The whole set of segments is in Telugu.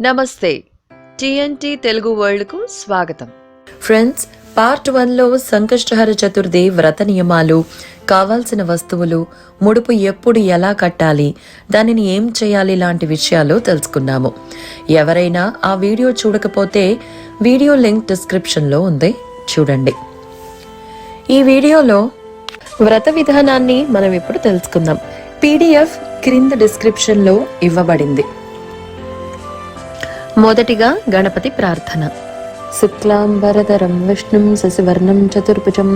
నమస్తే. టిఎన్టీ తెలుగు వరల్డ్కు స్వాగతం. ఫ్రెండ్స్ పార్ట్ వన్లో సంకష్టహర చతుర్థి వ్రత నియమాలు కావాల్సిన వస్తువులు ముడుపు ఎప్పుడు ఎలా కట్టాలి దానిని ఏం చేయాలి లాంటి విషయాలు తెలుసుకున్నాము. ఎవరైనా ఆ వీడియో చూడకపోతే వీడియో లింక్ డిస్క్రిప్షన్లో ఉంది. చూడండి. ఈ వీడియోలో వ్రత విధానాన్ని మనం ఇప్పుడు తెలుసుకుందాం. పీడిఎఫ్ క్రింద డిస్క్రిప్షన్లో ఇవ్వబడింది. మొదటిగా గణపతి ప్రార్థన. శుక్లాంబరధరం విష్ణుం శశివర్ణం చతుర్భుజం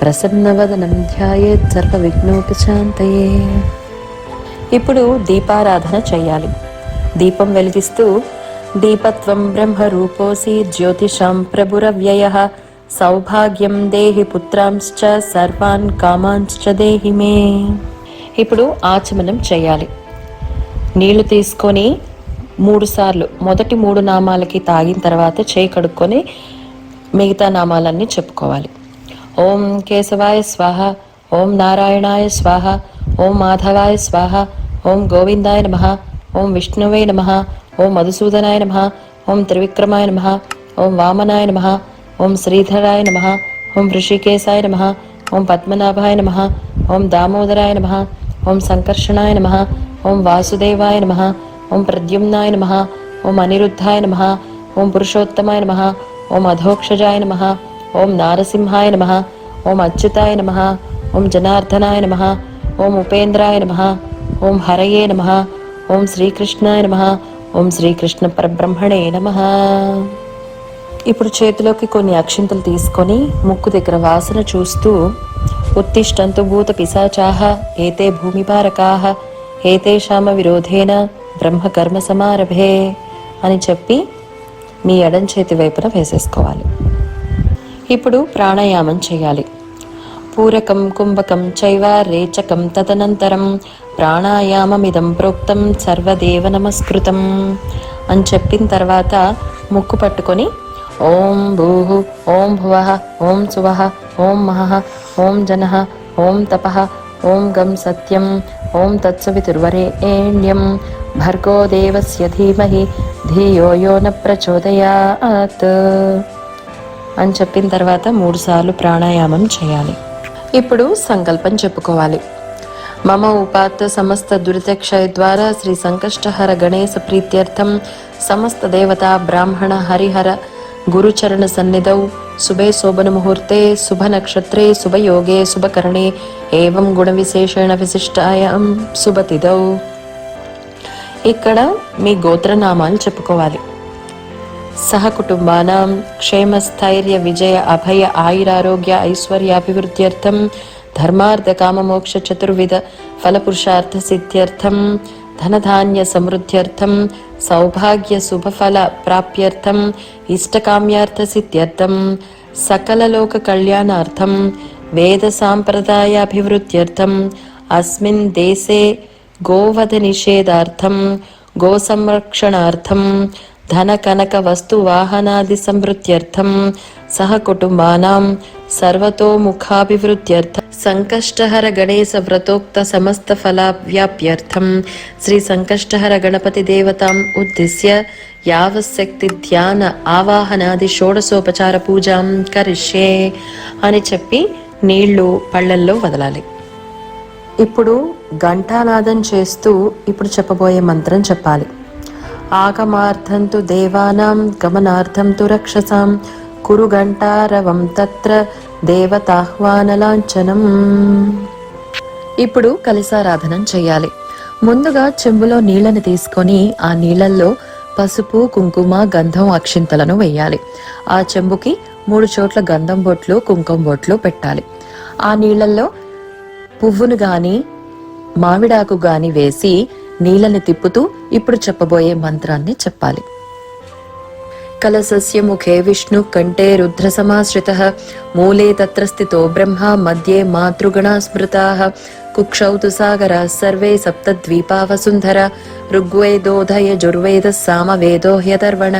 ప్రసన్నవదనం ధ్యాయేత్ సర్వ విఘ్నోపశాంతయే ఇప్పుడు దీపారాధన చేయాలి. దీపం వెలిగిస్తూ దీపత్వం బ్రహ్మరూపోసి జ్యోతిషాం ప్రభురవ్యయ సౌభాగ్యం దేహి పుత్రాంశ్చ సర్వాన్ కామాంశ్చ దేహి మే ఇప్పుడు ఆచమనం చేయాలి. నీళ్ళు తీసుకొని మూడు సార్లు మొదటి మూడు నామాలకి తాగిన తర్వాత చేయి కడుక్కొని మిగతా నామాలన్నీ చెప్పుకోవాలి ఓం కేశవాయ స్వాహ ఓం నారాయణాయ స్వాహ ఓం మాధవాయ స్వాహ ఓం గోవిందాయ నమ ఓం విష్ణువే నమ ఓం మధుసూదనాయ నమ ఓం త్రివిక్రమాయ నమ ఓం వామనాయ నమ ఓం శ్రీధరాయ నమ ఓం ఋషికేశాయ నమ ఓం పద్మనాభాయ నమ ఓం దామోదరాయ నమ ఓం సంకర్షణాయ నమ ఓం వాసుదేవాయ నమ ఓం ప్రద్యుమ్నాయ నమ ఓం అనిరుద్ధాయ నమ ఓం పురుషోత్తమాయ నమ ఓం అధోక్షజాయ నమ ఓం నారసింహాయ నమ ఓం అచ్యుతాయ నమ ఓం జనార్దనాయ నమ ఓం ఉపేంద్రాయ నమ ఓం హరయే నమ ఓం శ్రీకృష్ణాయ నమ ఓం శ్రీకృష్ణ పరబ్రహ్మణే నమ ఇప్పుడు చేతిలోకి కొన్ని అక్షింతలు తీసుకొని ముక్కు దగ్గర వాసన చూస్తూ ఉత్తిష్టంతు భూత పిశాచాహ ఏతే భూమిపారకాహ ఏతే శామ విరోధేన బ్రహ్మకర్మ సమారభే అని చెప్పి మీ ఎడం చేతి వైపున వేసేసుకోవాలి. ఇప్పుడు ప్రాణాయామం చేయాలి. పూరకం కుంభకం చైవ రేచకం తదనంతరం ప్రాణాయామమిదం ప్రోక్తం సర్వదేవ నమస్కృతం అని చెప్పిన తర్వాత ముక్కు పట్టుకొని ఓం భూహు ఓం భువ ఓం సువ ఓం మహ ఓం జన ఓం తప ఓం గం సత్యం ఓం తత్సవితుర్వరేణ్యం భర్గో దేవస్య ధీమహి ధియో యో న ప్రచోదయాత్. అని చెప్పిన తర్వాత మూడుసార్లు ప్రాణాయామం చేయాలి. ఇప్పుడు సంకల్పం చెప్పుకోవాలి. మమ ఉపాత్ సమస్త దురితక్షయ ద్వారా శ్రీ సంకష్టహర గణేశ ప్రీత్యర్థం సమస్త దేవత బ్రాహ్మణ హరిహర గురుచరణ సన్నిధౌ శుభే శోభన ముహూర్తే శుభ నక్షత్రే శుభయోగే శుభకరణే ఏం గుణ విశేషణ విశిష్టాయం శుభతిదౌ ఇక్కడ మీ గోత్రనామాలు చెప్పుకోవాలి. సహకుటుంబానాం క్షేమస్థైర్య విజయ అభయ ఆయురారోగ్య ఐశ్వర్యాభివృద్ధ్యర్థం ధర్మార్థ కామమోక్ష చతుర్విధ ఫలపురుషార్థ సిద్ధ్యర్థం ధనధాన్య సమృద్ధ్యర్థం సౌభాగ్య శుభఫల ప్రాప్యర్థం ఇష్టకామ్యార్థ సిద్ధ్యర్థం సకలలోక కళ్యాణార్థం వేద సాంప్రదాయాభివృద్ధ్యర్థం అస్మిన్ దేశే గోవధ నిషేధార్థం గో సంరక్షణార్థం ధన కనక వస్తు వాహనాది సంవృత్యర్థం సహ కుటుంబానాం సర్వతోముఖాభివృద్ధ్యర్థం సంకష్టహర గణేశ వ్రతోక్త సమస్త ఫలావ్యాప్యర్థం శ్రీ సంకష్టహర గణపతి దేవతాం ఉద్దిశ్య యావశక్తి ధ్యాన ఆవాహనాది షోడసోపచార పూజాం కరిష్యే అని చెప్పి నీళ్ళు పళ్ళల్లో వదలాలి. ఇప్పుడు ఘంటానాదం చేస్తూ ఇప్పుడు చెప్పబోయే మంత్రం చెప్పాలి. ఆగమార్థం తు దేవానాం గమనార్థం తు రక్షసాం. కురు ఘంటారవం తత్ర దేవతాహ్వానలాంఛనం. ఇప్పుడు కలిసారాధనం చేయాలి. ముందుగా చెంబులో నీళ్ళని తీసుకొని ఆ నీళ్ళల్లో పసుపు కుంకుమ గంధం అక్షింతలను వేయాలి. ఆ చెంబుకి మూడు చోట్ల గంధం బొట్లు కుంకుమ బొట్లు పెట్టాలి. ఆ నీళ్ళల్లో పువ్వును గాని మామిడాకు గాని వేసి నీళ్ళని తిప్పుతూ ఇప్పుడు చెప్పబోయే మంత్రాన్ని చెప్పాలి. కలసస్య ముఖే విష్ణు కంఠే రుద్ర సమాశ్రిత మూలే తత్ర స్థితో బ్రహ్మ మధ్యే మాతృగణా స్మృతా కుక్షౌ సర్వే సప్తద్వీపా వసుంధర ఋగ్వేదోధయ జుర్వేద సామవేదో హ్యదర్వణ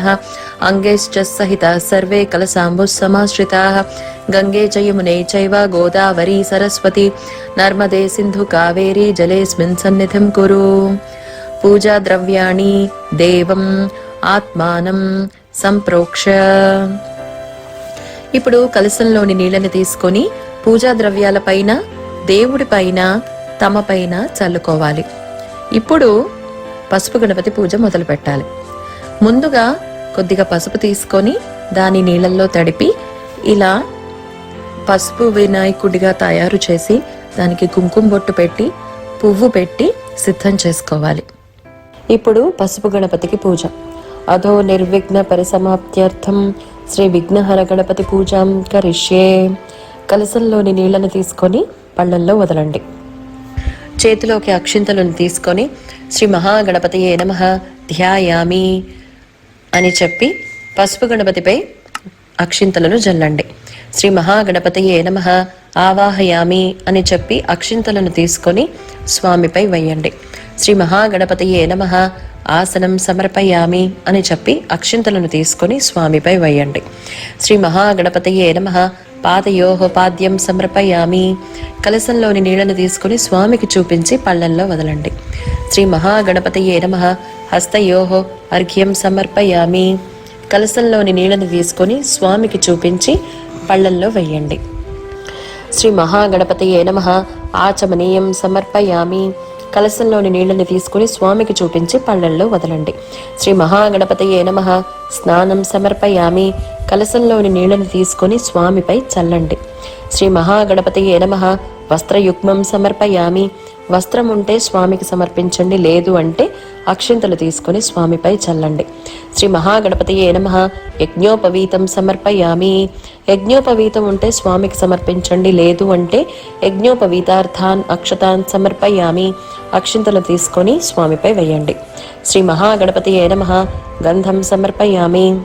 అంగైశ్చ సహిత సర్వే కలసాంబుః సమాశ్రితాः గంగే చ యమునే చైవ గోదావరీ సరస్వతి నర్మదే సింధు కావేరీ జలేస్మిన్ సన్నిధిం కురు పూజా ద్రవ్యాణి దేవం ఆత్మానం సంప్రోక్ష ఇప్పుడు కలసంలోని నీళ్ళని తీసుకొని పూజా ద్రవ్యాల దేవుడి పైన తమ పైన చల్లుకోవాలి. ఇప్పుడు పసుపు గణపతి పూజ మొదలు పెట్టాలి. ముందుగా కొద్దిగా పసుపు తీసుకొని దాని నీళ్ళల్లో తడిపి ఇలా పసుపు వినాయకుడిగా తయారు చేసి దానికి కుంకుమ బొట్టు పెట్టి పువ్వు పెట్టి సిద్ధం చేసుకోవాలి. ఇప్పుడు పసుపు గణపతికి పూజ. అధో నిర్విఘ్న పరిసమాప్త్యర్థం శ్రీ విఘ్నహర గణపతి పూజాం కరిష్యే. కలసంలోని నీళ్ళను తీసుకొని పళ్ళల్లో వదలండి. చేతిలోకి అక్షింతలను తీసుకొని శ్రీ మహాగణపతియే నమ ధ్యాయామి అని చెప్పి పసుపు గణపతిపై అక్షింతలను జల్లండి. శ్రీ మహాగణపతియే నమ ఆవాహయామి అని చెప్పి అక్షింతలను తీసుకొని స్వామిపై వేయండి. శ్రీ మహాగణపతియే నమ ఆసనం సమర్పయామి అని చెప్పి అక్షింతలను తీసుకొని స్వామిపై వేయండి. శ్రీ మహాగణపతియే నమ పాదయోహ పాద్యం సమర్పయామి. కలసంలోని నీళ్ళను తీసుకొని స్వామికి చూపించి పళ్ళల్లో వదలండి. శ్రీ మహాగణపతయే నమ. హస్తయోహో అర్ఘ్యం సమర్పయామి. కలసంలోని నీళ్ళను తీసుకొని స్వామికి చూపించి పళ్ళల్లో వెయ్యండి శ్రీ మహాగణపతయే నమ. ఆచమనీయం సమర్పయామి. కలశంలోని నీళ్ళను తీసుకుని స్వామికి చూపించి పళ్ళల్లో వదలండి. శ్రీ మహాగణపతి నమ. స్నానం సమర్పయామి. కలశంలోని నీళ్ళను తీసుకొని స్వామిపై చల్లండి. శ్రీ మహాగణపతి నమ. వస్త్రయుగ్మం సమర్పయామి. వస్త్రం ఉంటే స్వామికి సమర్పించండి. లేదు అంటే అక్షింతలు తీసుకొని స్వామిపై చల్లండి. శ్రీ మహాగణపతియే నమ. యజ్ఞోపవీతం సమర్పయామి. యజ్ఞోపవీతం ఉంటే స్వామికి సమర్పించండి లేదు అంటే యజ్ఞోపవీతార్థాన్ అక్షతాన్ సమర్పయామి. అక్షింతలు తీసుకొని స్వామిపై వేయండి. శ్రీ మహాగణపతియే నమ. గంధం సమర్పయామి.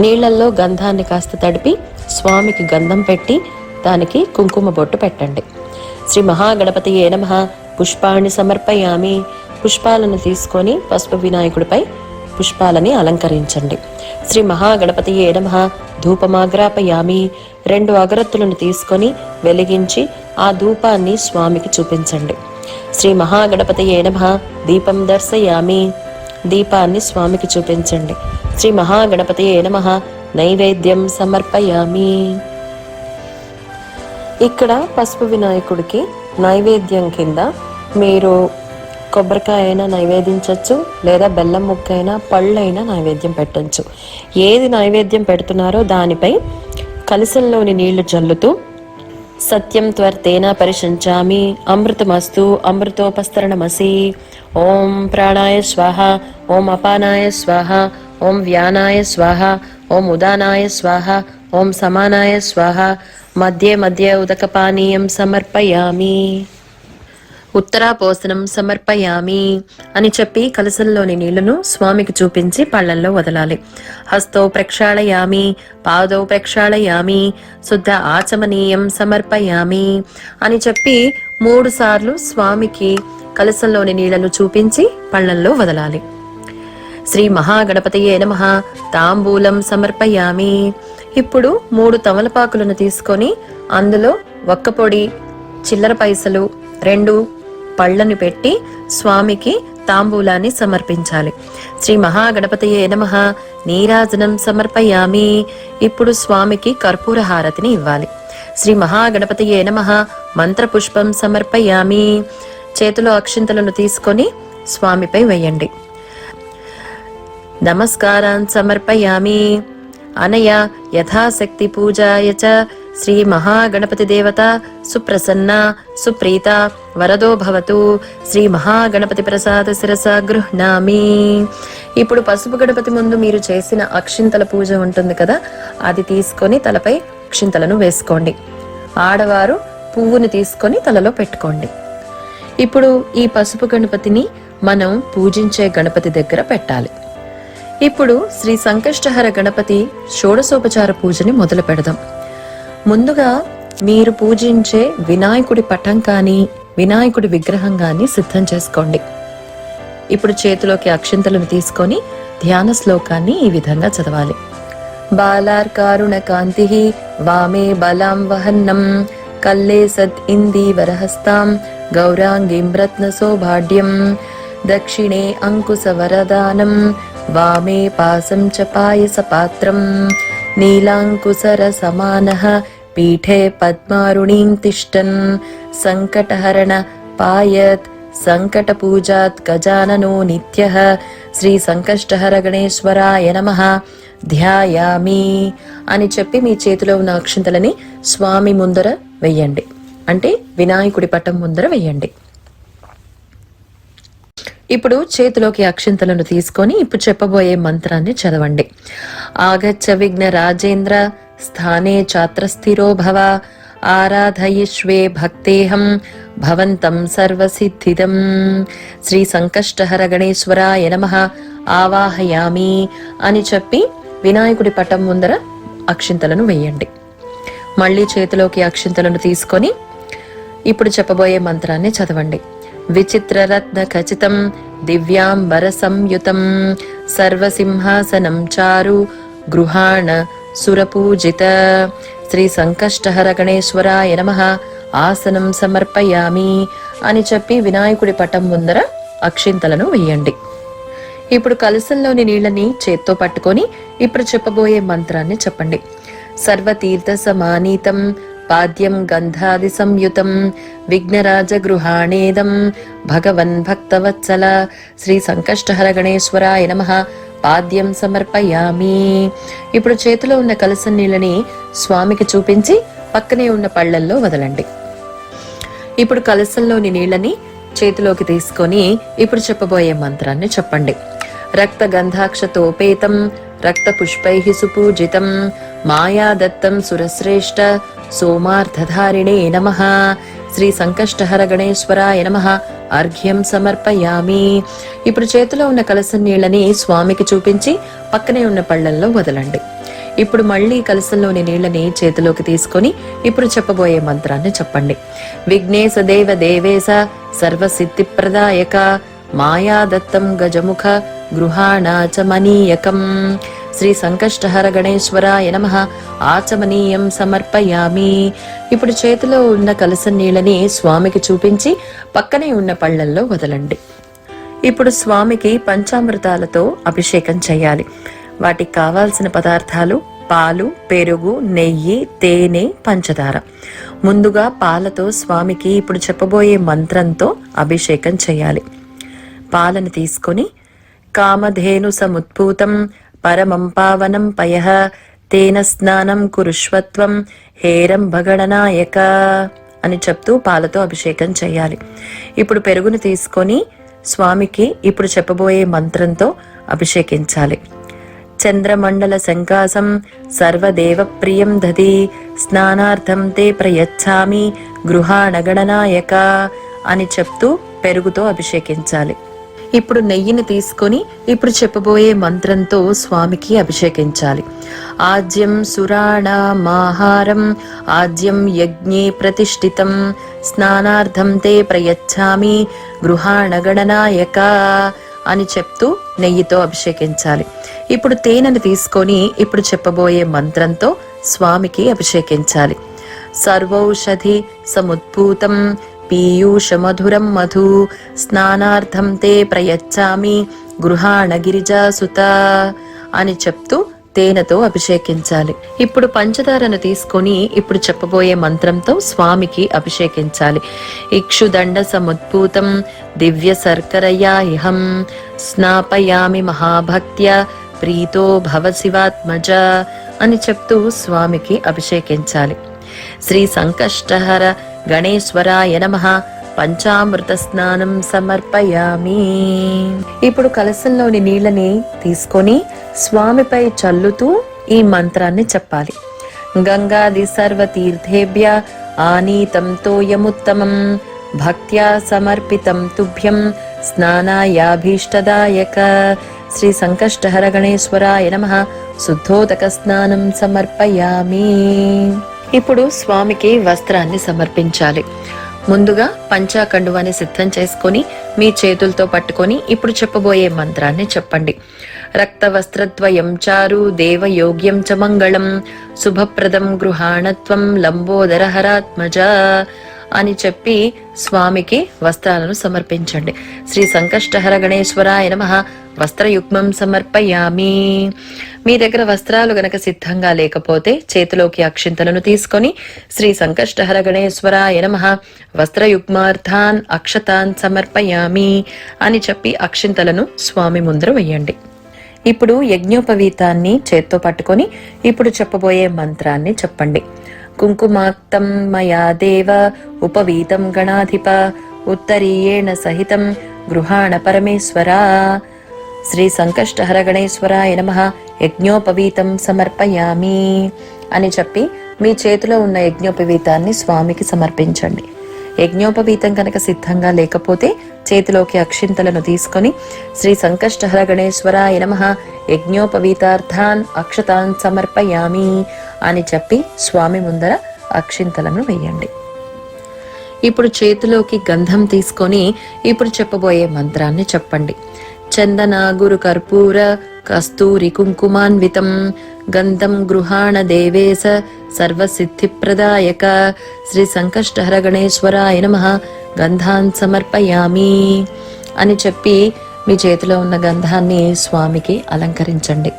నీళ్ళల్లో గంధాన్ని కాస్త తడిపి స్వామికి గంధం పెట్టి దానికి కుంకుమ బొట్టు పెట్టండి. శ్రీ మహాగణపతియే నమ. పుష్పాన్ని సమర్పయామి. పుష్పాలను తీసుకొని పసుపు వినాయకుడిపై పుష్పాలని అలంకరించండి. శ్రీ మహాగణపతి ఏనమ ధూపమాగ్రాపయామి. రెండు అగరత్తులను తీసుకొని వెలిగించి ఆ ధూపాన్ని స్వామికి చూపించండి. శ్రీ మహాగణపతి ఏనమ దీపం దర్శయామి. దీపాన్ని స్వామికి చూపించండి. శ్రీ మహాగణపతి ఏనమ నైవేద్యం సమర్పయామి. ఇక్కడ పసుపు వినాయకుడికి నైవేద్యం కింద మీరు కొబ్బరికాయ అయినా నైవేదించవచ్చు లేదా బెల్లం ముక్క అయినా పళ్ళైనా నైవేద్యం పెట్టచ్చు. ఏది నైవేద్యం పెడుతున్నారో దానిపై కలసంలోని నీళ్ళు జల్లుతూ సత్యం త్వర్తేన పరిశంచామి అమృతమస్తు అమృతోపస్తరణమసి ఓం ప్రాణాయ స్వాహ ఓం అపానాయ స్వాహ ఓం వ్యానాయ స్వాహ ఓం ఉదానాయ స్వాహ ఓం సమానాయ స్వాహ మధ్య మధ్య ఉదకపానీయం సమర్పయామి. ఉత్తరాపోసనం సమర్పయామి అని చెప్పి కలసల్లోని నీళ్ళను స్వామికి చూపించి పళ్ళల్లో వదలాలి. హస్తో ప్రక్షాళయామి పాదో ప్రక్షాళయామి శుద్ధ ఆచమనీయం సమర్పయామి అని చెప్పి మూడు సార్లు స్వామికి కలసల్లోని నీళ్ళను చూపించి పళ్ళల్లో వదలాలి. శ్రీ మహాగణపతియే నమ. తాంబూలం సమర్పయామి. ఇప్పుడు మూడు తమలపాకులను తీసుకొని అందులో ఒక్క పొడి చిల్లర పైసలు రెండు పళ్ళను పెట్టి స్వామికి తాంబూలాన్ని సమర్పించాలి. శ్రీ మహాగణపతయే నమ. నీరాజనం సమర్పయామి. ఇప్పుడు స్వామికి కర్పూర హారతిని ఇవ్వాలి. శ్రీ మహాగణపతయే నమ. మంత్రపుష్పం సమర్పయామి. చేతిలో అక్షింతలను తీసుకొని స్వామిపై వేయండి. నమస్కారాన్ సమర్పయామి. అనయ యథాశక్తి పూజాయ చ. శ్రీ మహాగణపతి దేవత సుప్రసన్న. సుప్రీత వరదో భవతు. శ్రీ మహాగణపతి ప్రసాద శిరస గృహ్ణామి. ఇప్పుడు పసుపు గణపతి ముందు మీరు చేసిన అక్షింతల పూజ ఉంటుంది కదా అది తీసుకొని తలపై అక్షింతలను వేసుకోండి. ఆడవారు పువ్వుని తీసుకొని తలలో పెట్టుకోండి. ఇప్పుడు ఈ పసుపు గణపతిని మనం పూజించే గణపతి దగ్గర పెట్టాలి. ఇప్పుడు శ్రీ సంకష్టహర గణపతి షోడశోపచార పూజని మొదలు పెడదాం. ముందుగా మీరు పూజించే వినాయకుడి పటం కానీ వినాయకుడి విగ్రహం కానీ సిద్ధం చేసుకోండి. ఇప్పుడు చేతిలోకి అక్షింతలను తీసుకొని ధ్యాన శ్లోకాన్ని ఈ విధంగా చదవాలి. బాలార్కారుణ కాంతి వామే బలాం వహన్నం కల్లే సత్ ఇంది వరహస్తాం గౌరాంగీం రత్న సౌభాఢ్యం దక్షిణే అంకుశ వరదానం వామే పాసం చ పాయస పాత్రం నీలాంకుశర పద్మారుణీం తిష్టన్ సంకటహరణ పాయత్ సంకటపూజాత్ గజాననో నిత్య శ్రీ సంకష్టహర గణేశ్వరాయ నమః ధ్యాయామి అని చెప్పి మీ చేతిలో ఉన్న అక్షింతలని స్వామి ముందర వెయ్యండి. అంటే వినాయకుడి పటం ముందర వెయ్యండి. ఇప్పుడు చేతిలోకి అక్షింతలను తీసుకొని ఇప్పుడు చెప్పబోయే మంత్రాన్ని చదవండి. ఆగచ్చ విఘ్న రాజేంద్ర స్థానే చాత్రస్థిరో భవ ఆరాధయిష్వే భక్తేహం భవంతం సర్వసిద్ధిదం శ్రీ సంకష్టహర గణేశ్వరాయ నమ ఆవాహయామి అని చెప్పి వినాయకుడి పటం ముందర అక్షింతలను వేయండి. మళ్ళీ చేతిలోకి అక్షింతలను తీసుకొని ఇప్పుడు చెప్పబోయే మంత్రాన్ని చదవండి. విచిత్రరత్న ఖచితం దివ్యాంబర సంయుతం సర్వసింహాసనం చారు గృహాణ సురపూజిత శ్రీ సంకష్టహర గణేశ్వరాయ నమ ఆసనం సమర్పయామి అని చెప్పి వినాయకుడి పటం ముందర అక్షింతలను వేయండి। ఇప్పుడు కలసంలోని నీళ్ళని చేత్తో పట్టుకొని ఇప్పుడు చెప్పబోయే మంత్రాన్ని చెప్పండి. సర్వతీర్థ సమానీతం పాద్యం గంధాది సంయుతం విఘ్నరాజ గృహాణేదం భగవన్ భక్తవత్సల శ్రీ సంకష్టహర గణేశ్వరాయ నమ పాద్యం సమర్పయామి. ఇప్పుడు చేతిలో ఉన్న కలసం నీళ్ళని స్వామికి చూపించి పక్కనే ఉన్న పళ్ళల్లో వదలండి. ఇప్పుడు కలసంలోని నీళ్ళని చేతిలోకి తీసుకొని ఇప్పుడు చెప్పబోయే మంత్రాన్ని చెప్పండి. రక్త గంధాక్షతోపేతం రక్త పుష్పై సుపూజితం మాయాదత్తం సురశ్రేష్ఠ సోమార్థధారిణే నమ. శ్రీ సంకష్టహర గణేశ్వరాయ నమ. అర్ఘ్యం సమర్పయామి. ఇప్పుడు చేతిలో ఉన్న కలసం నీళ్ళని స్వామికి చూపించి పక్కనే ఉన్న పళ్ళల్లో వదలండి. ఇప్పుడు మళ్ళీ కలసంలోని నీళ్ళని చేతిలోకి తీసుకొని ఇప్పుడు చెప్పబోయే మంత్రాన్ని చెప్పండి. విఘ్నేశ దేవ దేవేశ సర్వసిద్ధి ప్రదాయక మాయాదత్తం గజముఖ గృహాణాచమనీయకం శ్రీ సంకష్టహర గణేశ్వరాయ నమ. ఆచమనీయం సమర్పయామి. ఇప్పుడు చేతిలో ఉన్న కలసం నీళ్ళని స్వామికి చూపించి పక్కనే ఉన్న పళ్ళల్లో వదలండి. ఇప్పుడు స్వామికి పంచామృతాలతో అభిషేకం చేయాలి. వాటికి కావాల్సిన పదార్థాలు పాలు పెరుగు నెయ్యి తేనె పంచదార. ముందుగా పాలతో స్వామికి ఇప్పుడు చెప్పబోయే మంత్రంతో అభిషేకం చేయాలి. పాలను తీసుకొని కామధేను సముద్భూతం పరమం పావనం పయ తేన స్నానం కురుష్వత్వం హేరం భగడనాయక అని చెప్తూ పాలతో అభిషేకం చేయాలి. ఇప్పుడు పెరుగును తీసుకొని స్వామికి ఇప్పుడు చెప్పబోయే మంత్రంతో అభిషేకించాలి. చంద్రమండల సంకాసం సర్వదేవ ప్రియం దది। స్నానార్థం తే ప్రయచ్చామి గృహాణగణనాయక అని చెప్తూ పెరుగుతో అభిషేకించాలి. ఇప్పుడు నెయ్యిని తీసుకొని ఇప్పుడు చెప్పబోయే మంత్రంతో స్వామికి అభిషేకించాలి. ఆజ్యం సురాణమాహారం ఆద్యం యజ్ఞే ప్రతిష్ఠితం స్నానార్థం తే ప్రయచ్చామి గృహాణగణనాయక అని చెప్తూ నెయ్యితో అభిషేకించాలి. ఇప్పుడు తేనెను తీసుకొని ఇప్పుడు చెప్పబోయే మంత్రంతో స్వామికి అభిషేకించాలి. సర్వౌషధి సముద్భూతం పీయూషమధురం మధు స్నానార్థం తే ప్రయచ్చామి గృహాణ గిరిజాసుత అని చెప్తూ తేనెతో అభిషేకించాలి. ఇప్పుడు పంచదారను తీసుకొని ఇప్పుడు చెప్పబోయే మంత్రంతో స్వామికి అభిషేకించాలి. ఇక్షుదండ సముద్భూతం దివ్య శర్కరయా ఇహం స్నాపయామి మహాభక్త్య ప్రీతో భవ శివాత్మజ అని చెప్తూ స్వామికి అభిషేకించాలి. శ్రీ సంకష్టహర గణేశ్వరాయ నమ. పంచామృత స్నానం సమర్పయామి. ఇప్పుడు కలసంలోని నీళ్ళని తీసుకొని స్వామిపై చల్లుతూ ఈ మంత్రాన్ని చెప్పాలి. గంగాది సర్వతీర్థేభ్య ఆనీతం తోయముత్తమం. భక్త్యా సమర్పితం తుభ్యం స్నానాయాభీష్టదాయక. శ్రీ సంకష్టహర గణేశ్వరాయ నమ. శుద్ధోదక స్నానం సమర్పయామి. ఇప్పుడు స్వామికి వస్త్రాన్ని సమర్పించాలి. ముందుగా పంచాకండువాన్ని సిద్ధం చేసుకొని మీ చేతులతో పట్టుకొని ఇప్పుడు చెప్పబోయే మంత్రాన్ని చెప్పండి. రక్త వస్త్రద్వయం చారు దేవయోగ్యం చ మంగళం శుభప్రదం గృహాణత్వం లంబోదర హరాత్మజ అని చెప్పి స్వామికి వస్త్రాలను సమర్పించండి. శ్రీ సంకష్టహర గణేశ్వరాయ నమ. వస్త్రయుగ్మం సమర్పయామి. మీ దగ్గర వస్త్రాలు గనక సిద్ధంగా లేకపోతే చేతిలోకి అక్షింతలను తీసుకొని శ్రీ సంకష్టహర గణేశ్వరాయ నమ. వస్త్రయుగ్మార్థాన్ అక్షతాన్ సమర్పయామి అని చెప్పి అక్షింతలను స్వామి ముందర వెయ్యండి ఇప్పుడు యజ్ఞోపవీతాన్ని చేత్తో పట్టుకొని ఇప్పుడు చెప్పబోయే మంత్రాన్ని చెప్పండి. కుంకుమాక్తం మయా దేవ ఉపవీతం గణాధిప ఉత్తరీయేణ సహితం గృహాణ పరమేశ్వరా శ్రీ సంకష్టహర గణేశ్వరాయ నమ యజ్ఞోపవీతం సమర్పయామి అని చెప్పి మీ చేతిలో ఉన్న యజ్ఞోపవీతాన్ని స్వామికి సమర్పించండి. యజ్ఞోపవీతం కనుక సిద్ధంగా లేకపోతే చేతిలోకి అక్షింతలను తీసుకొని శ్రీ సంకష్టహర గణేశ్వరాయ నమ యజ్ఞోపవీతార్థాన్ అక్షతాన్ సమర్పయామి. అని చెప్పి స్వామి ముందర అక్షింతలను వేయండి. ఇప్పుడు చేతిలోకి గంధం తీసుకొని ఇప్పుడు చెప్పబోయే మంత్రాన్ని చెప్పండి. చందన గురు కర్పూర కస్తూరి కుంకుమాన్వితం గంధం గృహాణ దేవేశ సర్వసిద్ధిప్రదాయక శ్రీ సంకష్టహర గణేశ్వరాయ నమ గంధాన్ సమర్పయామి అని చెప్పి మీ చేతిలో ఉన్న గంధాన్ని స్వామికి అలంకరించండి.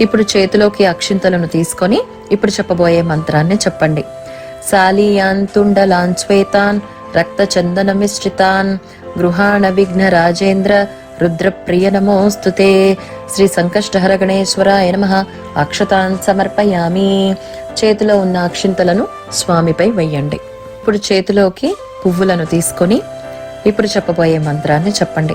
ఇప్పుడు చేతిలోకి అక్షింతలను తీసుకొని ఇప్పుడు చెప్పబోయే మంత్రాన్ని చెప్పండి. సాలియాన్ తుండలాన్ శ్వేతాన్ రక్త చందన మిశ్రితాన్ గృహాణ విఘ్న రాజేంద్ర రుద్రప్రియ నమోస్తుతే శ్రీ సంకష్టహర గణేశ్వరాయ నమ. అక్షతాన్ సమర్పయామి. చేతిలో ఉన్న అక్షింతలను స్వామిపై వెయ్యండి ఇప్పుడు చేతిలోకి పువ్వులను తీసుకొని ఇప్పుడు చెప్పబోయే మంత్రాన్ని చెప్పండి.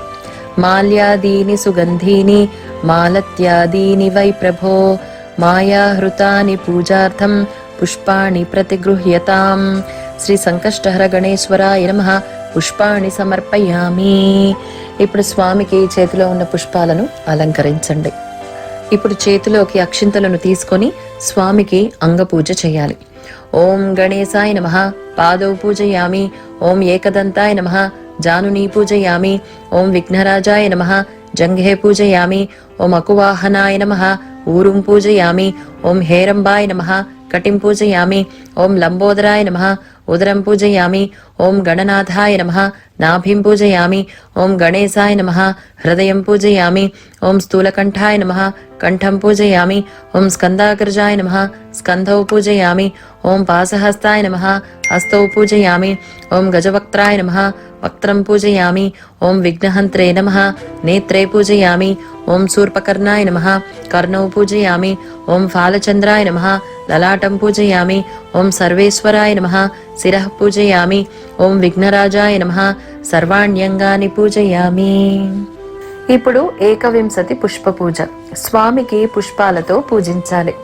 మాల్యాదీని సుగంధీని మాలత్యాదీని వై ప్రభో మాయాహృతాని పూజార్థం పుష్పాణి ప్రతిగృహ్యతాం శ్రీ సంకష్టహర గణేశ్వరాయ నమః పుష్పాణి సమర్పయామి ఇప్పుడు స్వామికి చేతిలో ఉన్న పుష్పాలను అలంకరించండి. ఇప్పుడు చేతిలోకి అక్షింతలను తీసుకొని స్వామికి అంగపూజ చేయాలి. ఓం గణేశాయ నమ పాదౌ పూజయామి. ఓం ఏకదంతాయ నమ జానుని పూజయామి. ఓం విఘ్నరాజాయ నమ జంఘే పూజయామి ఓం అకువాహనాయ నమ ఊరుం పూజయామి ఓం హేరంబాయ నమ కటిం పూజయామి. ఓం లంబోదరాయ నమ. ఉదరం పూజయామి. ఓం గణనాథాయ నమ. నాభిం పూజయామి. ఓం గణేశాయ నమ. హృదయం పూజయామి. ఓం స్థూలకంఠాయ నమ. కంఠం పూజయామి. ఓం స్కందాగ్రజాయ నమ. స్కంధౌ పూజయామి. ఓం పాసహస్తాయ నమ. హస్తౌ పూజయామి. ఓం గజవక్త్రాయ నమ. వక్త్రం పూజయామి. ఓం విఘ్నహంత్రే నమ. నేత్రే పూజయామి. ఓం శూర్పకర్ణాయ నమ. కర్ణౌ పూజయామి. ఓం ఫాలచంద్రాయ నమ. లలాటం పూజయామి. ఓం సర్వేశ్వరాయ నమ. శిర పూజయామి. ఓం విఘ్నరాజాయ నమ. సర్వాణ్యంగాని పూజయామి. ఇప్పుడు ఏకవింశతి పుష్ప పూజ. స్వామికి పుష్పాలతో పూజించాలి.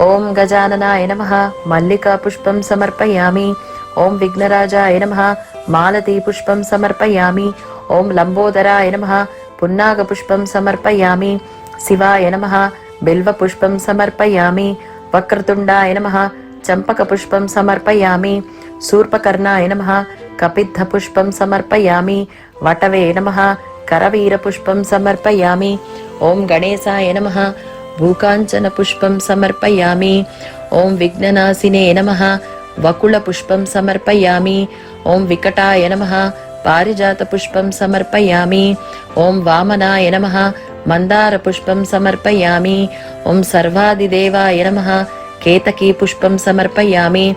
ఓం గజాననాయ నమ. మల్లికా పుష్పం సమర్పయామి. ఓం విఘ్నరాజాయ నమ. మాలతీ పుష్పం సమర్పయామి. ఓం లంబోదరాయ నమ. పున్నాగ పుష్పం సమర్పయామి. శివాయ నమ. బిల్వ పుష్పం సమర్పయామి. వక్రతుండాయ నమ. చంపక పుష్పం సమర్పయామి. శూర్పకర్ణాయ నమ. కపిద్ధ పుష్పం సమర్పయామి. వటవే నమ. కరవీర పుష్పం సమర్పయామి. ఓం గణేశాయ నమ. భూకాంచన పుష్పం సమర్పయామి. ఓం విఘ్ననాశినే నమ. వకుళ పుష్పం సమర్పయామి. ఓం వికటాయ నమ. పారిజాత పుష్పం సమర్పయామి. ఓం వామనాయ నమ. మందార పుష్పం సమర్పయామి. ఓం సర్వాదిదేవాయ నమ. కేతకీ పుష్పం సమర్పయామి.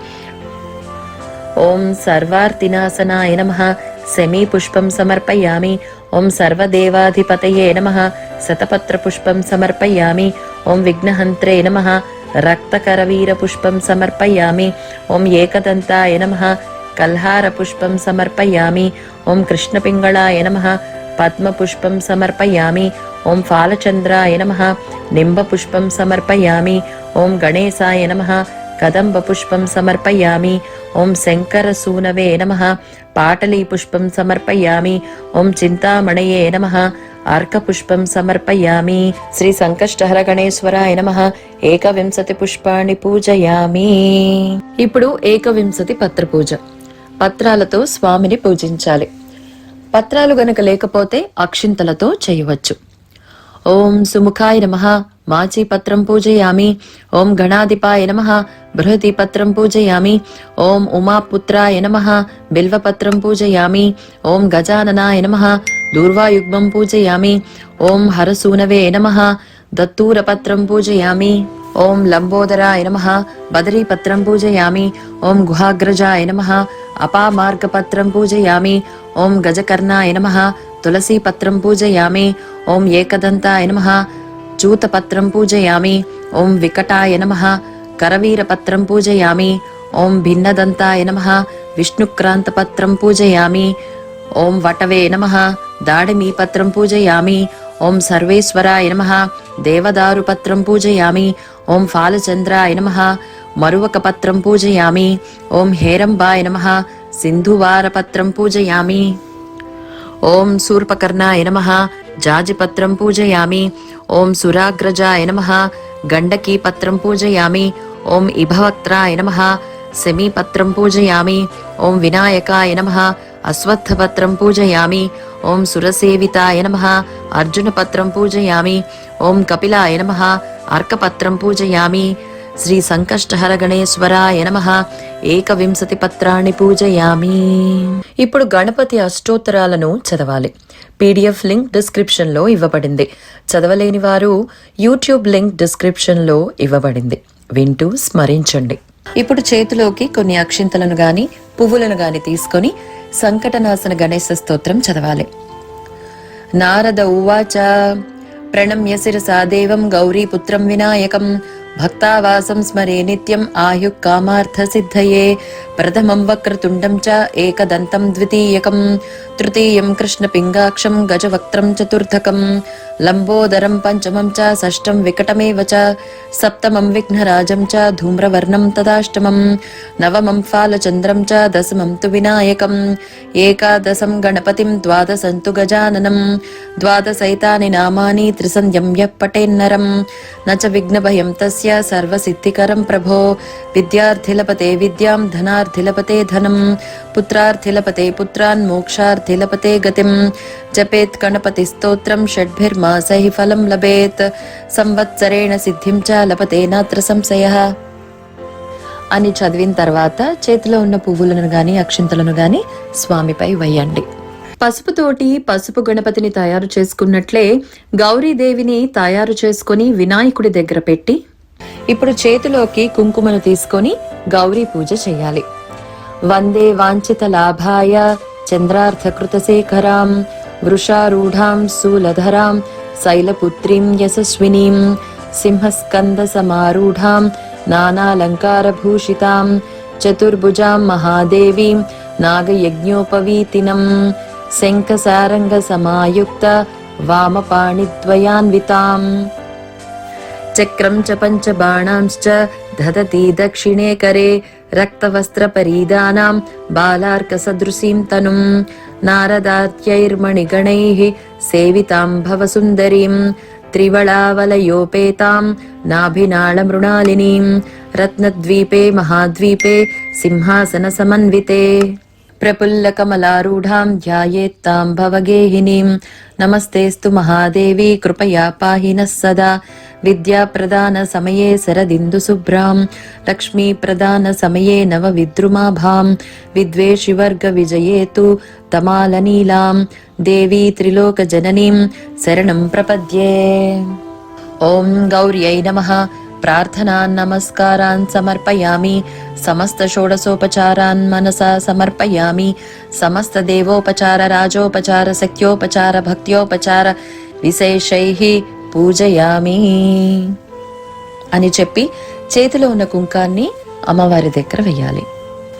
ఓం సర్వార్తినాశనాయ నమ. శమీ పుష్పం సమర్పయామి. ఓం సర్వదేవాధిపతయే నమ. శతపత్ర పుష్పం సమర్పయామి. ఓం విఘ్నహంత్రే నమ. రక్తకరవీర పుష్పం సమర్పయామి. ఓం ఏకదంతాయ నమ. కల్హారపుష్పం సమర్పయామి. ఓం కృష్ణపింగళాయ నమ. పద్మపుష్పం సమర్పయామి. ఓం ఫాలచంద్రాయ నమ. నింబపుష్పం సమర్పయామి. ఓం గణేశాయ నమ. కదంబపుష్పం సమర్పయామి. ఓం శంకరసూనవే నమ. పాటలీపుష్పం సమర్పయామి. ఓం చింతామణయే నమ. అర్కపుష్పం సమర్పయామి. శ్రీ సంకష్టహర గణేశ్వరాయ నమ. ఏకవింశతి పుష్పాన్ని పూజయామి. ఇప్పుడు ఏకవింశతి పత్ర పూజ పత్రాలతో స్వామిని పూజించాలి. పత్రాలు గనక లేకపోతే అక్షింతలతో చేయవచ్చు. ఓం సుముఖాయ నమ. మాచీపత్రం పూజయామి. ఓం గణాధిపాయ నమ. బృహతిపత్రం పూజయామి. ఓం ఉమాపుత్రాయ నమ. బిల్వపత్రం పూజయామి. ఓం గజాననాయ నమ. దూర్వాయుగ్మం పూజయామి. ఓం హరసూనవే నమ. దత్తూరపత్రం పూజయామి. ఓం లంబోదరాయ నమ బదరీపత్రం పూజయామి ఓం గుహాగ్రజాయ నమ అపామార్గపత్రం పూజయామి ఓం గజకర్ణాయ నమ తులసీపత్రం పూజయామి ఓం ఏకదంతాయ నమ చూతపత్రం పూజయామి ఓం వికటాయ నమ కరవీరపత్రం పూజయామి ఓం భిన్నదంతాయ నమ విష్ణుక్రాంతపత్రం పూజయామి ఓం వటవే నమ దాడిమీపత్రం పూజయామి ఓం సర్వేశ్వరాయ నమ దేవదారుపత్రం పూజయామి ఓం ఫాలచంద్రాయ నమ. మరువకపత్రం పూజయామి. ఓం హేరంబాయ నమ. సింధువారపత్రం పూజయామి. ఓం శూర్పకర్ణాయ నమ. జాజిపత్రం పూజయామి. ఓం సురాగ్రజాయ నమ. గండకీపత్రం పూజయామి. ఓం ఇభవక్త్రాయ నమ. శమీపత్రం పూజయామి. ఓం వినాయకాయ నమ. అశ్వత్థపత్రం పూజయామి. ఓం సురసేవితాయ నమ. అర్జునపత్రం పూజయామి. ఓం కపిలాయ నమ. అర్కపత్రం పూజయామి. శ్రీ సంకష్టహర గణేశ్వరాయ నమ. ఏకవింశతి పత్రాన్ని పూజయామి. ఇప్పుడు గణపతి అష్టోత్తరాలను చదవాలి. పీడిఎఫ్ లింక్ డిస్క్రిప్షన్లో ఇవ్వబడింది. చదవలేని వారు యూట్యూబ్ లింక్ డిస్క్రిప్షన్లో ఇవ్వబడింది. వింటూ స్మరించండి. ఇప్పుడు చేతిలోకి కొన్ని అక్షింతలను గాని పువ్వులను గాని తీసుకొని సంకటనాశన గణేశ స్తోత్రం చదవాలి. నారద ఉవాచ ప్రణమ్య శిరసా దేవం గౌరీపుత్రం వినాయకం భక్తావాసం స్మరే నిత్యం ఆయు కామార్థ సిద్ధయే ప్రథమం వక్రతుండం చ ఏకదంతం ద్వితీయకం తృతీయం కృష్ణపింగాక్షం గజవక్త్రం చతుర్థకం లంబోదరం పంచమం చ షష్టం వికటమేవ చ సప్తమం విఘ్నరాజం చ ధూమ్రవర్ణం తదాష్టమం నవమం ఫాలచంద్రం చ దశమం తు వినాయకం ఏకాదశం గణపతిం ద్వాదశం తు గజాననం ద్వాదశైతాని నామాని త్రిసంధ్యం యః పటేన్నరం న చ విఘ్నభయం తస్య సర్వసిద్ధికరం ప్రభో విద్యార్థిలపతే విద్యాం ధనార్థిలపతే ధనం పుత్రార్థిలపతే పుత్రాన్ మోక్షార్థిలపతే గతిం జపేత్ గణపతి స్తోత్రం షడ్భిర్మాసైః ఫలం లభేత్ సంవత్సరేణ సిద్ధిం చ లభతే నాత్ర సంశయ అని చదివిన తర్వాత చేతిలో ఉన్న పువ్వులను గాని అక్షింతలను గాని స్వామిపై వేయండి. పసుపుతోటి పసుపు గణపతిని తయారు చేసుకున్నట్లే గౌరీదేవిని తయారు చేసుకొని వినాయకుడి దగ్గర పెట్టి ఇప్పుడు చేతిలోకి కుంకుమను తీసుకొని గౌరీ పూజ చేయాలి. వందే వాంఛిత లాభాయ చంద్రార్థకృత శేఖరాం వృషారూఢాం శూలధరాం శైలపుత్రీం యశస్వినీం సింహస్కంద సమారూఢాం నానాలంకారభూషితాం చతుర్భుజాం మహాదేవీం నాగయజ్ఞోపవీతినం శంఖసారంగ సమాయుక్త వామపాణిద్వయాన్వితాం చక్రం చ పంచబాణాంశ్చ దదతి దక్షిణే కరే రక్తవస్త్రపరీదానాం బాలార్కసదృశీం తనుం నారదార్యైర్మణిగణైः సేవితాం భవసుन्दరీం త్రివళావలయోపేతాం నాభినాళమృణాలినీం రత్నద్వీపే మహాద్వీపే సింహాసనసమన్వితే ప్రఫుల్లకమలారూఢాం ధ్యాయేత్తాం భవగేహినీం నమస్తేస్తు మహాదేవి కృపయా పాహి నః సదా విద్యాప్రదాన సమయే శరదిందు శుభ్రాం లక్ష్మీ ప్రదాన సమయే నవ విద్రుమాభాం విద్వేషివర్గ విజయే తు తమాలనీలాం దేవీ ప్రార్థనాన్ నమస్కారాన్ సమర్పయామి సమస్త షోడసోపచారాన్ మనసా సమర్పయామి సమస్త దేవోపచార రాజోపచార శక్యోపచార భక్త్యోపచార విశేషై పూజయామి అని చెప్పి చేతిలో ఉన్న కుంకాన్ని అమ్మవారి దగ్గర వెయ్యాలి.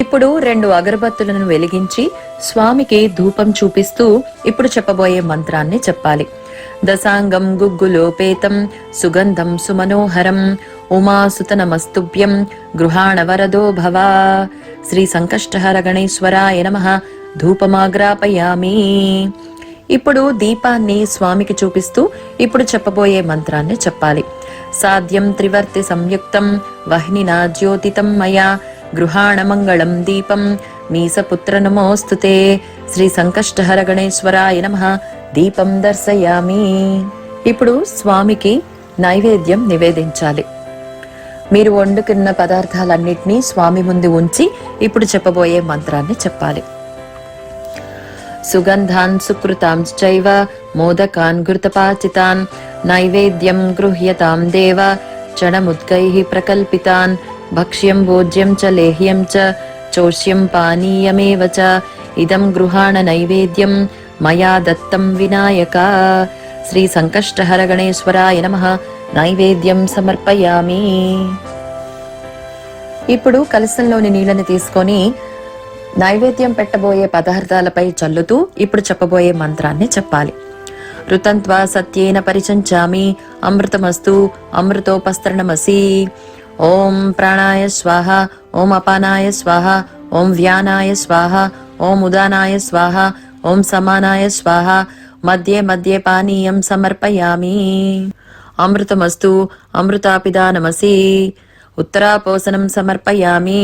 ఇప్పుడు రెండు అగరబత్తులను వెలిగించి స్వామికి ధూపం చూపిస్తూ ఇప్పుడు చెప్పబోయే మంత్రాన్ని చెప్పాలి. దశాంగం గుగ్గులోపేతం సుగంధం సుమనోహరం ఉమాసుతనమస్తుభ్యం గృహాణవరదో గృహాణ వరదో భవ. శ్రీ సంకష్టహర గణేశ్వరాయ నమ ధూపమాగ్రాపయామి. ఇప్పుడు దీపాన్ని స్వామికి చూపిస్తూ ఇప్పుడు చెప్పబోయే మంత్రాన్ని చెప్పాలి. సాధ్యం త్రివర్తి సంయుక్తం వహ్నినా జ్యోతితం మయా గృహాణ మంగళం దీపం మీసపుత్ర నమోస్తుతే శ్రీ సంకష్టహర గణేశ్వరాయ నమ. దీపం దర్శయామి. ఇప్పుడు స్వామికి నైవేద్యం నివేదించాలి. మీరు వండుకున్న పదార్థాలన్నింటినీ స్వామి ముందు ఉంచి ఇప్పుడు చెప్పబోయే మంత్రాన్ని చెప్పాలి. సుగంధాన్ సుకృతాంశ్చైవ మోదకాన్ ఘృతపాచితాన్ నైవేద్యం గృహ్యతాం దేవ చణముద్గైః ప్రకల్పితాన్ భక్ష్యం భోజ్యం చ లేహ్యం చ చోష్యం పానీయమేవ చ ఇదం గృహాణ నైవేద్యం మయా దత్తం వినాయక శ్రీ సంకష్టహర గణేశ్వరాయ నమః నైవేద్యం సమర్పయామి ఇప్పుడు కలశంలోని నీళ్ళని తీసుకొని నైవేద్యం పెట్టబోయే పదార్థాలపై చల్లుతూ ఇప్పుడు చెప్పబోయే మంత్రాన్ని చెప్పాలి. ఋతంత్వా సత్యేన పరిచంచామి అమృతమస్తు అమృతోపస్తరణమసి. ఓం ప్రాణాయ స్వాహ ఓం అపానాయ స్వాహ ఓం వ్యానాయ స్వాహ ఓం ఉదానాయ స్వాహ ఓం సమానాయ స్వాహ మధ్యే మధ్యే పానీయం సమర్పయామి. అమృతమస్తు అమృతాపిదానమసి ఉత్తరాపోసనం సమర్పయామి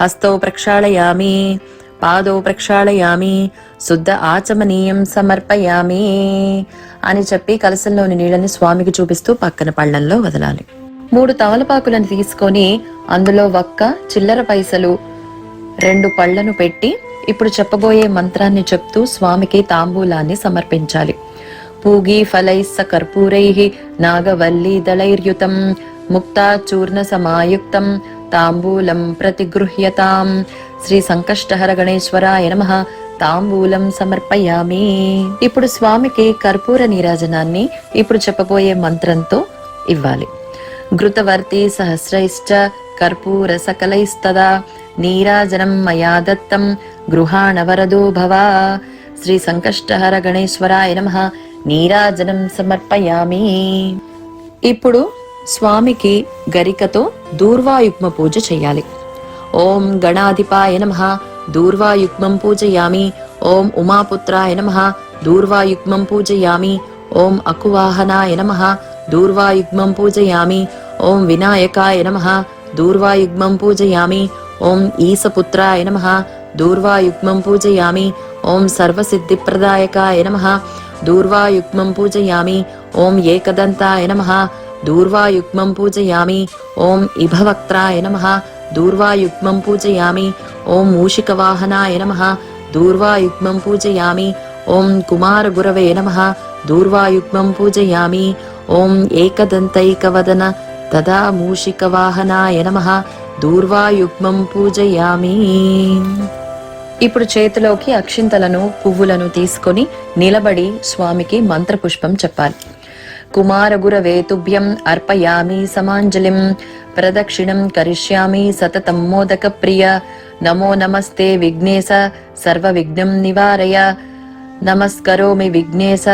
హస్తౌ ప్రక్షాళయామి పాదౌ ప్రక్షాళయామి శుద్ధ ఆచమనీయం సమర్పయామి అని చెప్పి కలసంలోని నీళ్ళని స్వామికి చూపిస్తూ పక్కన పళ్ళల్లో వదలాలి. మూడు తమలపాకులను తీసుకొని అందులో ఒక్క చిల్లర పైసలు రెండు పళ్ళను పెట్టి ఇప్పుడు చెప్పబోయే మంత్రాన్ని చెప్తూ స్వామికి తాంబూలాన్ని సమర్పించాలి. పూగి ఫలైస్స కర్పూరై నాగవల్లి దళైర్యుతం ముక్తా చూర్ణ సమాయుక్తం తాంబూలం ప్రతిగృహ్యతాం. శ్రీ సంకష్టహర గణేశ్వరాయ నమ తాంబూలం సమర్పయామి. ఇప్పుడు స్వామికి కర్పూర నీరాజనాన్ని ఇప్పుడు చెప్పబోయే మంత్రంతో ఇవ్వాలి. ఘృతవర్తి సహస్రైశ్చ కర్పూర సకలైస్తదా నీరాజనం మయా దత్తం. గృహాణ వరదో భవ. శ్రీ సంకష్టహర గణేశ్వరాయ నమ. నీరాజనం సమర్పయామి. ఇప్పుడు స్వామికి గరికతో దూర్వాయుగ్మ పూజ చేయాలి. ఓం గణాధిపాయ నమ. దూర్వాయుగ్మం పూజయామి. ఓం ఉమాపుత్రాయ నమ. దూర్వాయుగ్మం పూజయామి. ఓం అకువాహనాయ నమ. దూర్వాయుగ్మం పూజయామి. ఓం వినాయకాయ నమ. దూర్వాయుగ్మం పూజయామి. ఓం ఈసపుత్రాయ నమ. దూర్వాయుగ్మం పూజయామి. ఓం సర్వసిద్ధిప్రదాయకాయ నమ. దూర్వాయుగ్మం పూజయామి. ఓం ఏకదంతాయ నమ. దూర్వాయుగ్మం పూజయామి. ఓం ఇభవక్త్రాయ నమ. దూర్వాయుగ్మం పూజయామి. ఓం మూషికవాహనాయ నమ. దూర్వాయుగ్మం పూజయామి. ఓం కుమారగురవే నమ. దూర్వాయుగ్మం పూజయామి. ఓం ఏకదంతైకవదన తదా మూషికవాహనాయ నమః. దూర్వాయుగ్మం పూజయామి. ఇప్పుడు చేతిలోకి అక్షింతలను పువ్వులను తీసుకొని నిలబడి స్వామికి మంత్రపుష్పం చెప్పాలి. కుమారగుర వేతుభ్యం అర్పయామి సమాంజలిం ప్రదక్షిణం కరిష్యామి సతతం మోదక ప్రియ నమో నమస్తే విఘ్నేశ సర్వ విఘ్నం నివారయ నమస్కరోమి విఘ్నేశ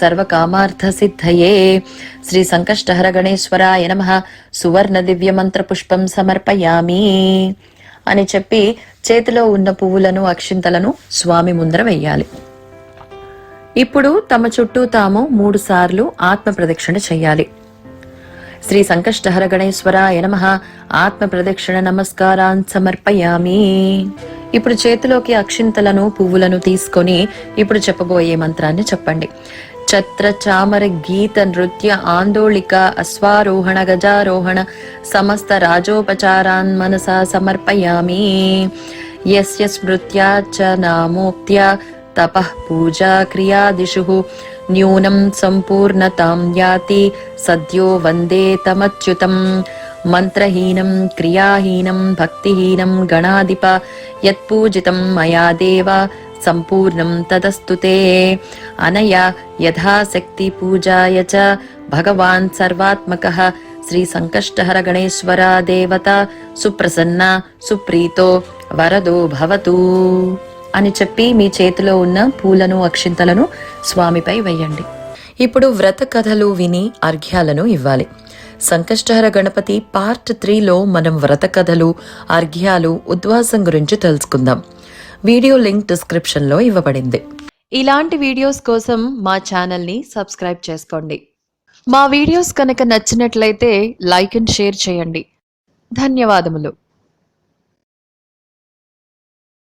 సర్వకామార్థ సిద్ధయే శ్రీ సంకష్టహర గణేశ్వరాయ నమ. సువర్ణ దివ్య మంత్ర పుష్పం సమర్పయామి. అని చెప్పి చేతిలో ఉన్న పువ్వులను అక్షింతలను స్వామి ముందర వెయ్యాలి. ఇప్పుడు తమ చుట్టూ తాము మూడు సార్లు ఆత్మ ప్రదక్షిణ చెయ్యాలి. శ్రీ సంకష్టహర గణేశ్వరాయ నమ. ఆత్మ ప్రదక్షిణ నమస్కారాన్ సమర్పయామి. ఇప్పుడు చేతిలోకి అక్షింతలను పువ్వులను తీసుకొని ఇప్పుడు చెప్పబోయే మంత్రాన్ని చెప్పండి. ఛత్ర చామర గీత నృత్య ఆందోళిక అశ్వారోహణ గజారోహణ సమస్త రాజోపచారాన్ మనసా సమర్పయామి. యస్య స్మృత్యా చ నామోక్త్య తపః పూజా క్రియాదిషు. న్యూనం సంపూర్ణతాం యాతి సద్యో వందే తమచ్యుతం. మంత్రహీనం క్రియాహీనం భక్తిహీనం గణాధిప యత్పూజితం మయా దేవ సంపూర్ణం తదస్తుతే అనయా యథాశక్తి పూజాయ చ భగవాన్ సర్వాత్మక శ్రీ సంకష్టహర గణేశ్వర దేవత సుప్రసన్న సుప్రీతో వరదో భవతు అని చెప్పి మీ చేతిలో ఉన్న పూలను అక్షింతలను స్వామిపై వేయండి. ఇప్పుడు వ్రత కథలు విని అర్ఘ్యాలను ఇవ్వాలి. సంకష్టహర గణపతి పార్ట్ త్రీలో మనం వ్రత కథలు అర్ఘ్యాలు ఉద్వాసం గురించి తెలుసుకుందాం. వీడియో లింక్ డిస్క్రిప్షన్లో ఇవ్వబడింది. ఇలాంటి వీడియోస్ కోసం మా ఛానల్ని సబ్స్క్రైబ్ చేసుకోండి. మా వీడియోస్ కనుక నచ్చినట్లయితే లైక్ అండ్ షేర్ చేయండి. ధన్యవాదములు.